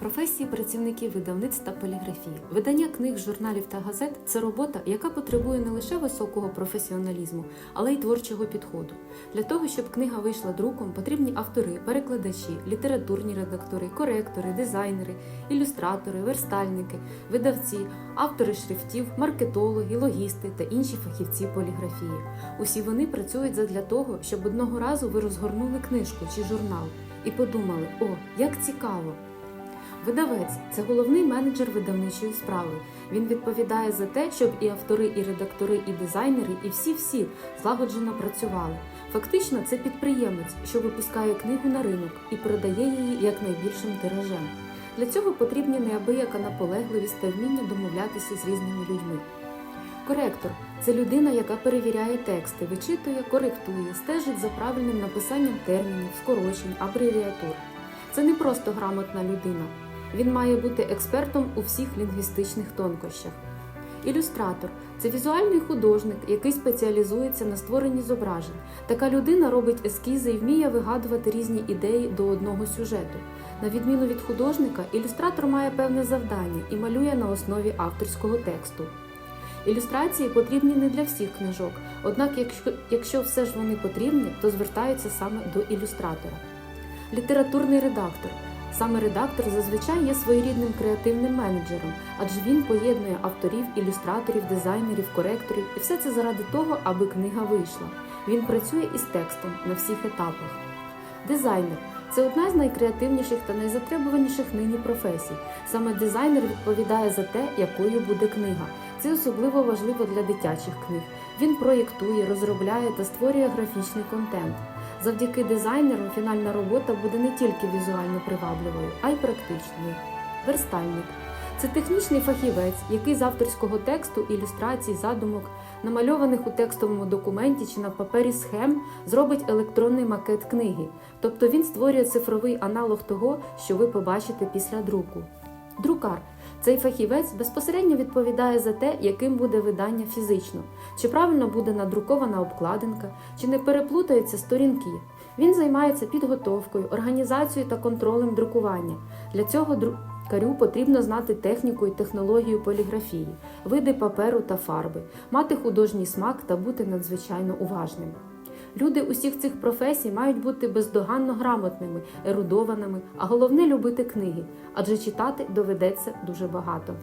Професії працівників видавництв та поліграфії. Видання книг, журналів та газет це робота, яка потребує не лише високого професіоналізму, але й творчого підходу. Для того, щоб книга вийшла друком, потрібні автори, перекладачі, літературні редактори, коректори, дизайнери, ілюстратори, верстальники, видавці, автори шрифтів, маркетологи, логісти та інші фахівці поліграфії. Усі вони працюють задля того, щоб одного разу ви розгорнули книжку чи журнал і подумали: о, як цікаво! Видавець це головний менеджер видавничої справи. Він відповідає за те, щоб і автори, і редактори, і дизайнери, і всі-всі злагоджено працювали. Фактично, це підприємець, що випускає книгу на ринок і продає її якнайбільшим тиражем. Для цього потрібні неабияка наполегливість та вміння домовлятися з різними людьми. Коректор це людина, яка перевіряє тексти, вичитує, коректує, стежить за правильним написанням термінів, скорочень, абревіатур. Це не просто грамотна людина. Він має бути експертом у всіх лінгвістичних тонкощах. Ілюстратор це візуальний художник, який спеціалізується на створенні зображень. Така людина робить ескізи і вміє вигадувати різні ідеї до одного сюжету. На відміну від художника, ілюстратор має певне завдання і малює на основі авторського тексту. Ілюстрації потрібні не для всіх книжок, однак, якщо, якщо все ж вони потрібні, то звертаються саме до ілюстратора. Літературний редактор. Саме редактор зазвичай є своєрідним креативним менеджером, адже він поєднує авторів, ілюстраторів, дизайнерів, коректорів, і все це заради того, аби книга вийшла. Він працює із текстом на всіх етапах. Дизайнер це одна з найкреативніших та найзатребуваніших нині професій. Саме дизайнер відповідає за те, якою буде книга. Це особливо важливо для дитячих книг. Він проєктує, розробляє та створює графічний контент. Завдяки дизайнеру фінальна робота буде не тільки візуально привабливою, а й практичною. Верстальник це технічний фахівець, який з авторського тексту, ілюстрацій, задумок, намальованих у текстовому документі чи на папері схем, зробить електронний макет книги. Тобто він створює цифровий аналог того, що ви побачите після друку. Друкар цей фахівець безпосередньо відповідає за те, яким буде видання фізично, чи правильно буде надрукована обкладинка, чи не переплутаються сторінки. Він займається підготовкою, організацією та контролем друкування. Для цього друкарю потрібно знати техніку і технологію поліграфії, види паперу та фарби, мати художній смак та бути надзвичайно уважним. Люди усіх цих професій мають бути бездоганно грамотними, ерудованими, а головне любити книги, адже читати доведеться дуже багато.